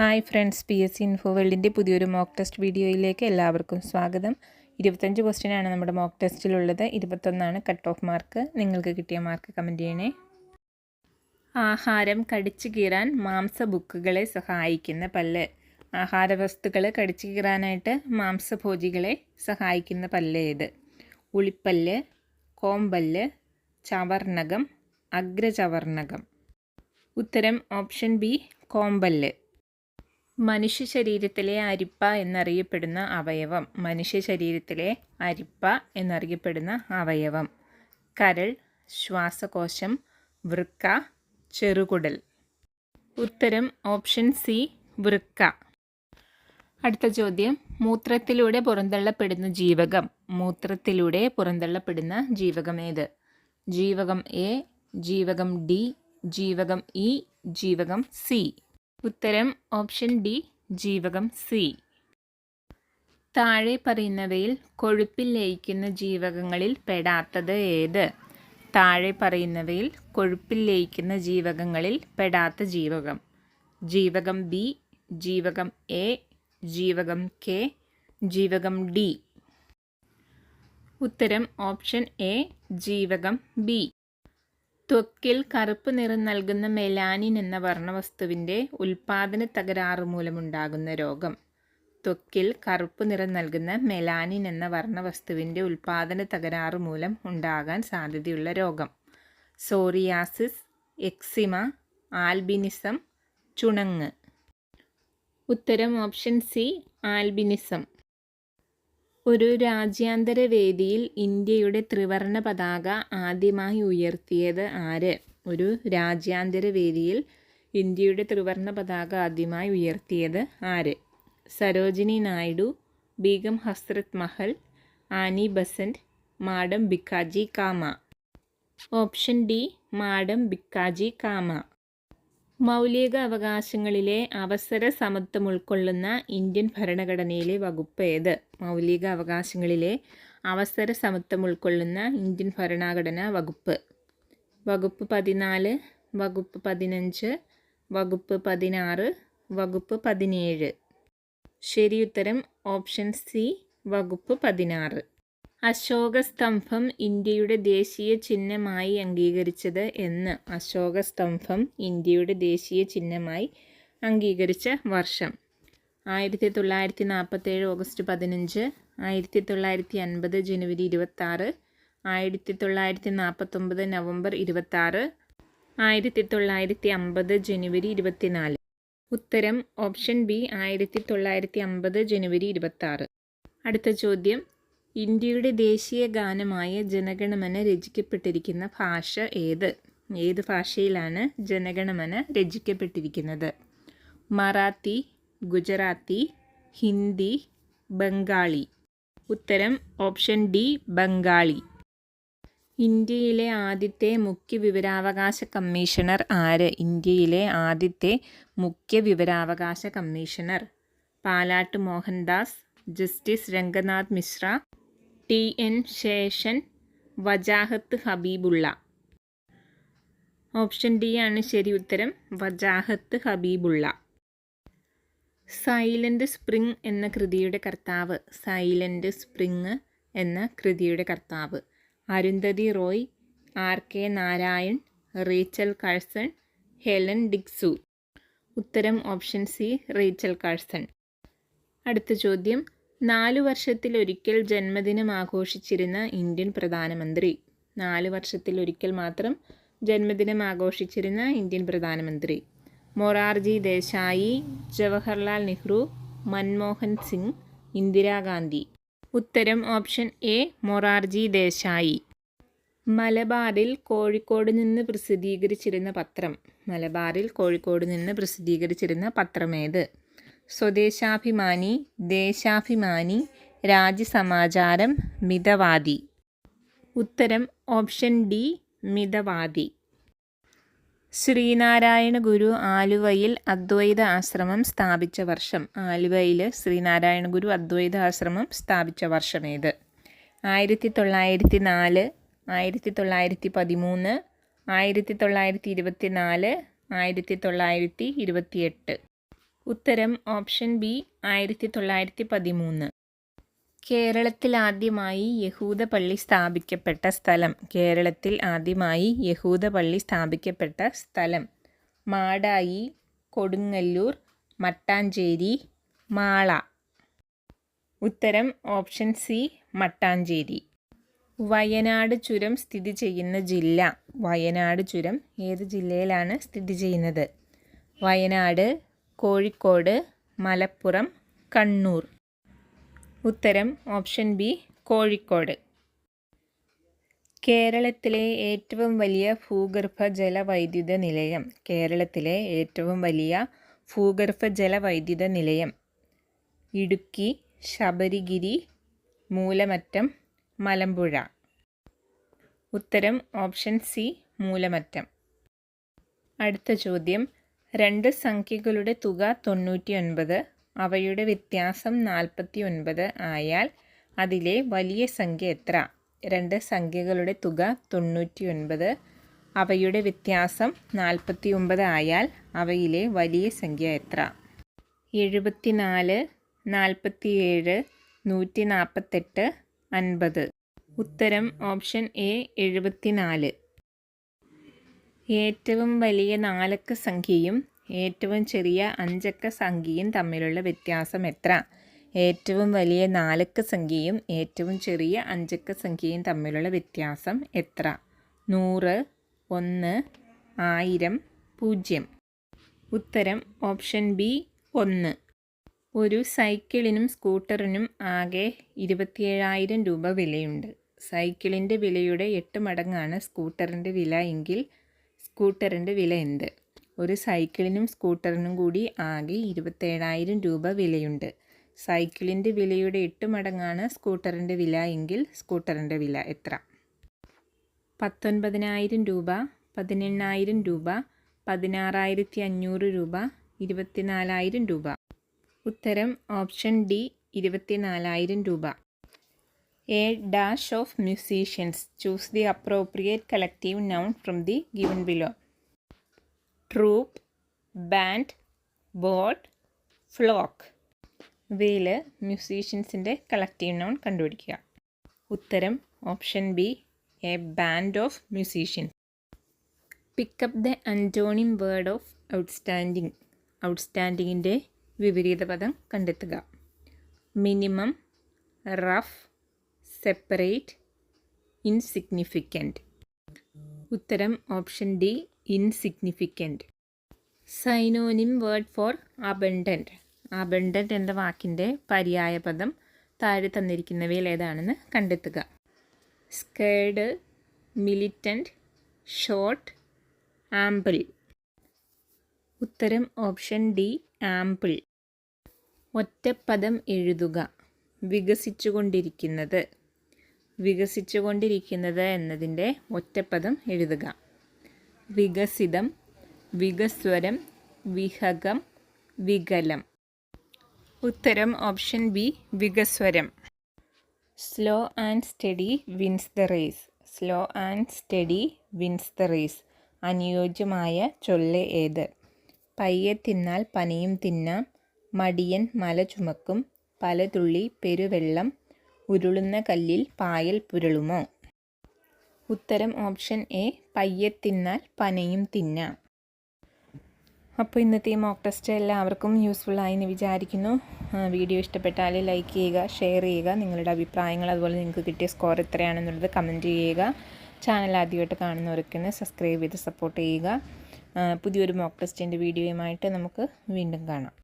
Hi friends P S C info വേൾഡിന്റെ പുതിയൊരു mock test വീഡിയോയിലേക്ക് എല്ലാവർക്കും സ്വാഗതം. ഇരുപത്തഞ്ച് ക്വസ്റ്റ്യനാണ് നമ്മുടെ മോക്ക് ടെസ്റ്റിലുള്ളത്. ഇരുപത്തൊന്നാണ് കട്ട് ഓഫ് മാർക്ക്. നിങ്ങൾക്ക് കിട്ടിയ മാർക്ക് കമന്റ് ചെയ്യണേ. ആഹാരം കടിച്ചു കീറാൻ മാംസ ബുക്കുകളെ സഹായിക്കുന്ന പല്ല്. ആഹാര വസ്തുക്കൾ കടിച്ചു കീറാനായിട്ട് മാംസഭോജികളെ സഹായിക്കുന്ന പല്ല് ഏത്? ഉളിപ്പല്ല് കോമ്പല്ല് ചവർണകം അഗ്രചവർണകം. ഉത്തരം ഓപ്ഷൻ ബി കോമ്പല്ല്. മനുഷ്യ ശരീരത്തിലെ അരിപ്പ എന്നറിയപ്പെടുന്ന അവയവം. മനുഷ്യ ശരീരത്തിലെ അരിപ്പ എന്നറിയപ്പെടുന്ന അവയവം. കരൾ ശ്വാസകോശം വൃക്ക ചെറുകുടൽ. ഉത്തരം ഓപ്ഷൻ സി വൃക്ക. അടുത്ത ചോദ്യം. മൂത്രത്തിലൂടെ പുറന്തള്ളപ്പെടുന്ന ജീവകം. മൂത്രത്തിലൂടെ പുറന്തള്ളപ്പെടുന്ന ജീവകം ഏത്? ജീവകം എ ജീവകം ഡി ജീവകം ഇ ജീവകം സി ഉത്തരം ഓപ്ഷൻ ഡി ജീവകം സി. താഴെ പറയുന്നവയിൽ കൊഴുപ്പിൽ ലയിക്കുന്ന ജീവകങ്ങളിൽ പെടാത്തത് ഏത്? താഴെ പറയുന്നവയിൽ കൊഴുപ്പിൽ ലയിക്കുന്ന ജീവകങ്ങളിൽ പെടാത്ത ജീവകം. ജീവകം ബി ജീവകം എ ജീവകം കെ ജീവകം ഡി. ഉത്തരം ഓപ്ഷൻ എ ജീവകം ബി. ത്വക്കിൽ കറുപ്പ് നിറം നൽകുന്ന മെലാനിൻ എന്ന വർണവസ്തുവിന്റെ ഉൽപാദന തകരാറ് മൂലമുണ്ടാകുന്ന രോഗം. ത്വക്കിൽ കറുപ്പ് നിറം നൽകുന്ന മെലാനിൻ എന്ന വർണവസ്തുവിന്റെ ഉൽപാദന തകരാറ് മൂലം ഉണ്ടാകാൻ സാധ്യതയുള്ള രോഗം. സോറിയാസിസ് എക്സിമ ആൽബിനിസം ചുണങ്ങ്. ഉത്തരം ഓപ്ഷൻ സി ആൽബിനിസം. ഒരു രാജ്യാന്തര വേദിയിൽ ഇന്ത്യയുടെ ത്രിവർണ പതാക ആദ്യമായി ഉയർത്തിയത് ആര്? ഒരു രാജ്യാന്തര വേദിയിൽ ഇന്ത്യയുടെ ത്രിവർണ പതാക ആദ്യമായി ഉയർത്തിയത് ആര്? Sarojini Naidu Begum Hazrat Mahal Annie Besant madam Bhikaiji Cama. Option D madam Bhikaiji Cama. മൗലിക അവകാശങ്ങളിലെ അവസര സമത്വം ഉൾക്കൊള്ളുന്ന ഇന്ത്യൻ ഭരണഘടനയിലെ വകുപ്പ് ഏത്? മൗലിക അവകാശങ്ങളിലെ അവസര സമത്വം ഉൾക്കൊള്ളുന്ന ഇന്ത്യൻ ഭരണഘടന വകുപ്പ്. വകുപ്പ് പതിനാല് വകുപ്പ് പതിനഞ്ച് വകുപ്പ് പതിനാറ് വകുപ്പ് പതിനേഴ്. ശരിയുത്തരം ഓപ്ഷൻ സി വകുപ്പ് പതിനാറ്. അശോകസ്തംഭം ഇന്ത്യയുടെ ദേശീയ ചിഹ്നമായി അംഗീകരിച്ചത് എന്ന് അശോകസ്തംഭം ഇന്ത്യയുടെ ദേശീയ ചിഹ്നമായി അംഗീകരിച്ച വർഷം. ആയിരത്തി തൊള്ളായിരത്തി നാൽപ്പത്തേഴ് ഓഗസ്റ്റ് പതിനഞ്ച് ആയിരത്തി തൊള്ളായിരത്തി അൻപത് ജനുവരി ഇരുപത്താറ് ആയിരത്തി തൊള്ളായിരത്തി നാൽപ്പത്തൊമ്പത് നവംബർ ഇരുപത്താറ് ആയിരത്തി തൊള്ളായിരത്തി അമ്പത് ജനുവരി ഇരുപത്തിനാല്. ഉത്തരം ഓപ്ഷൻ ബി ആയിരത്തി തൊള്ളായിരത്തി അമ്പത് ജനുവരി ഇരുപത്താറ്. അടുത്ത ചോദ്യം ഇന്ത്യയുടെ ദേശീയ ഗാനമായ ജനഗണമന രചിക്കപ്പെട്ടിരിക്കുന്ന ഭാഷ ഏത്? ഏത് ഭാഷയിലാണ് ജനഗണമന രചിക്കപ്പെട്ടിരിക്കുന്നത്? മറാത്തി ഗുജറാത്തി ഹിന്ദി ബംഗാളി. ഉത്തരം ഓപ്ഷൻ ഡി ബംഗാളി. ഇന്ത്യയിലെ ആദ്യത്തെ മുഖ്യ വിവരാവകാശ കമ്മീഷണർ ആര്? ഇന്ത്യയിലെ ആദ്യത്തെ മുഖ്യ വിവരാവകാശ commissioner Palat Mohandas justice Ranganath Mishra T N Seshan Wajahat Habibullah. Option D ആണ് ശരി ഉത്തരം വജാഹത്ത് ഹബീബുള്ള. സൈലന്റ് സ്പ്രിംഗ് എന്ന കൃതിയുടെ കർത്താവ്. സൈലന്റ് സ്പ്രിംഗ് എന്ന കൃതിയുടെ കർത്താവ്. Arundhati Roy R K Narayan Rachel Carson Helen ഡിക്സു. ഉത്തരം ഓപ്ഷൻ സി റീച്ചൽ കഴ്സൺ. അടുത്ത ചോദ്യം നാലു വർഷത്തിലൊരിക്കൽ ജന്മദിനം ആഘോഷിച്ചിരുന്ന ഇന്ത്യൻ പ്രധാനമന്ത്രി. നാല് വർഷത്തിലൊരിക്കൽ മാത്രം ജന്മദിനം ആഘോഷിച്ചിരുന്ന ഇന്ത്യൻ പ്രധാനമന്ത്രി. മൊറാർജി ദേശായി ജവഹർലാൽ നെഹ്റു മൻമോഹൻ സിംഗ് ഇന്ദിരാഗാന്ധി ഉത്തരം ഓപ്ഷൻ എ മൊറാർജി ദേശായി. മലബാറിൽ കോഴിക്കോട് നിന്ന് പ്രസിദ്ധീകരിച്ചിരുന്ന പത്രം. മലബാറിൽ കോഴിക്കോട് നിന്ന് പ്രസിദ്ധീകരിച്ചിരുന്ന പത്രമേത്? സ്വദേശാഭിമാനി ദേശാഭിമാനി രാജ്യസമാചാരം മിതവാദി. ഉത്തരം ഓപ്ഷൻ ഡി മിതവാദി. ശ്രീനാരായണ ഗുരു ആലുവയിൽ അദ്വൈത ആശ്രമം സ്ഥാപിച്ച വർഷം. ആലുവയിൽ ശ്രീനാരായണ ഗുരു അദ്വൈത ആശ്രമം സ്ഥാപിച്ച വർഷം ഏത്? ആയിരത്തി തൊള്ളായിരത്തി നാല് ആയിരത്തി തൊള്ളായിരത്തി പതിമൂന്ന് ആയിരത്തി തൊള്ളായിരത്തി ഇരുപത്തി നാല് ആയിരത്തി തൊള്ളായിരത്തി ഇരുപത്തിയെട്ട് ഉത്തരം ഓപ്ഷൻ ബി ആയിരത്തി തൊള്ളായിരത്തി പതിമൂന്ന് കേരളത്തിൽ ആദ്യമായി യഹൂദ പള്ളി സ്ഥാപിക്കപ്പെട്ട സ്ഥലം. കേരളത്തിൽ ആദ്യമായി യഹൂദ പള്ളി സ്ഥാപിക്കപ്പെട്ട സ്ഥലം. മാടായി കൊടുങ്ങല്ലൂർ മട്ടാഞ്ചേരി മാള. ഉത്തരം ഓപ്ഷൻ സി മട്ടാഞ്ചേരി. വയനാട് ചുരം സ്ഥിതി ചെയ്യുന്ന ജില്ല. വയനാട് ചുരം ഏത് ജില്ലയിലാണ് സ്ഥിതി ചെയ്യുന്നത്? വയനാട് കോഴിക്കോട് മലപ്പുറം കണ്ണൂർ. ഉത്തരം ഓപ്ഷൻ ബി കോഴിക്കോട്. കേരളത്തിലെ ഏറ്റവും വലിയ ഭൂഗർഭ ജലവൈദ്യുത നിലയം. കേരളത്തിലെ ഏറ്റവും വലിയ ഭൂഗർഭ ജലവൈദ്യുത നിലയം. ഇടുക്കി ശബരിഗിരി മൂലമറ്റം മലമ്പുഴ. ഉത്തരം ഓപ്ഷൻ സി മൂലമറ്റം. അടുത്ത ചോദ്യം. രണ്ട് സംഖ്യകളുടെ തുക തൊണ്ണൂറ്റി ഒൻപത് അവയുടെ വ്യത്യാസം നാൽപ്പത്തി ഒൻപത് ആയാൽ അതിലെ വലിയ സംഖ്യ എത്ര? രണ്ട് സംഖ്യകളുടെ തുക തൊണ്ണൂറ്റി ഒൻപത് അവയുടെ വ്യത്യാസം നാൽപ്പത്തി ഒമ്പത് ആയാൽ അവയിലെ വലിയ സംഖ്യ എത്ര? എഴുപത്തിനാല് നാൽപ്പത്തിയേഴ് നൂറ്റി നാൽപ്പത്തെട്ട് അൻപത്. ഉത്തരം ഓപ്ഷൻ എ എഴുപത്തിനാല്. ഏറ്റവും വലിയ നാലക്ക സംഖ്യയും ഏറ്റവും ചെറിയ അഞ്ചക്ക സംഖ്യയും തമ്മിലുള്ള വ്യത്യാസം എത്ര? ഏറ്റവും വലിയ നാലക്ക സംഖ്യയും ഏറ്റവും ചെറിയ അഞ്ചക്ക സംഖ്യയും തമ്മിലുള്ള വ്യത്യാസം എത്ര? നൂറ് ഒന്ന് ആയിരം പൂജ്യം. ഉത്തരം ഓപ്ഷൻ ബി ഒന്ന്. ഒരു സൈക്കിളിനും സ്കൂട്ടറിനും ആകെ ഇരുപത്തിയേഴായിരം രൂപ വിലയുണ്ട്. സൈക്കിളിന്റെ വിലയുടെ എട്ട് മടങ്ങാണ് സ്കൂട്ടറിന്റെ വില എങ്കിൽ സ്കൂട്ടറിന്റെ വില എന്ത്? ഒരു സൈക്കിളിനും സ്കൂട്ടറിനും കൂടി ആകെ ഇരുപത്തേഴായിരം രൂപ വിലയുണ്ട്. സൈക്കിളിന്റെ വിലയുടെ എട്ട് മടങ്ങാണ് സ്കൂട്ടറിന്റെ വില എങ്കിൽ സ്കൂട്ടറിന്റെ വില എത്ര? പത്തൊൻപതിനായിരം രൂപ പതിനെണ്ണായിരം രൂപ പതിനാറായിരത്തി അഞ്ഞൂറ് രൂപ ഇരുപത്തിനാലായിരം രൂപ. ഉത്തരം ഓപ്ഷൻ ഡി ഇരുപത്തിനാലായിരം രൂപ. A dash of musicians choose the appropriate collective noun from the given below troupe band boat flock ഇവയിൽ മ്യൂസീഷ്യൻസിന്റെ കളക്റ്റീവ് നൗൺ കണ്ടുപിടിക്കുക. ഉത്തരം option B a band of musicians pick up the antonym word of outstanding ഔട്ട്സ്റ്റാൻഡിങ്ങിന്റെ വിപരീത പദം കണ്ടെത്തുക. Minimum rough separate insignificant. ഉത്തരം option D insignificant. Synonym word for abundant abundant എന്ന വാക്കിന്റെ പര്യായ പദം താഴെ തന്നിരിക്കുന്നവയിൽ ഏതാണെന്ന് കണ്ടെത്തുക. Scared militant short ample. ഉത്തരം ഓപ്ഷൻ ഡി ആംപിൾ. ഒറ്റപ്പദം എഴുതുക. വികസിച്ചുകൊണ്ടിരിക്കുന്നത്. വികസിച്ചുകൊണ്ടിരിക്കുന്നത് എന്നതിന്റെ ഒറ്റപ്പദം എഴുതുക. വികസിതം വികസ്വരം വിഹകം വികലം. ഉത്തരം option B വികസ്വരം. Slow and steady wins the race. Slow and steady wins the race. അനുയോജ്യമായ ചൊല്ല് ഏത്? പയ്യെ തിന്നാൽ പനിയും തിന്നാം മടിയൻ മല ചുമക്കും പല തുള്ളി പെരുവെള്ളം ഉരുളുന്ന കല്ലിൽ പായൽ പുരളുമോ? ഉത്തരം ഓപ്ഷൻ എ പയ്യെ തിന്നാൽ പനയും തിന്നാം. അപ്പോൾ ഇന്നത്തെ മോക്ക് ടെസ്റ്റ് എല്ലാവർക്കും യൂസ്ഫുൾ ആയി എന്ന് വിചാരിക്കുന്നു. വീഡിയോ ഇഷ്ടപ്പെട്ടാൽ ലൈക്ക് ചെയ്യുക ഷെയർ ചെയ്യുക. നിങ്ങളുടെ അഭിപ്രായങ്ങൾ അതുപോലെ നിങ്ങൾക്ക് കിട്ടിയ സ്കോർ എത്രയാണെന്നുള്ളത് കമന്റ് ചെയ്യുക. ചാനൽ ആദ്യമായിട്ട് കാണുന്നവർക്കൊന്ന് സബ്സ്ക്രൈബ് ചെയ്ത് സപ്പോർട്ട് ചെയ്യുക. പുതിയൊരു മോക്ക് ടെസ്റ്റിന്റെ വീഡിയോയുമായിട്ട് നമുക്ക് വീണ്ടും കാണാം.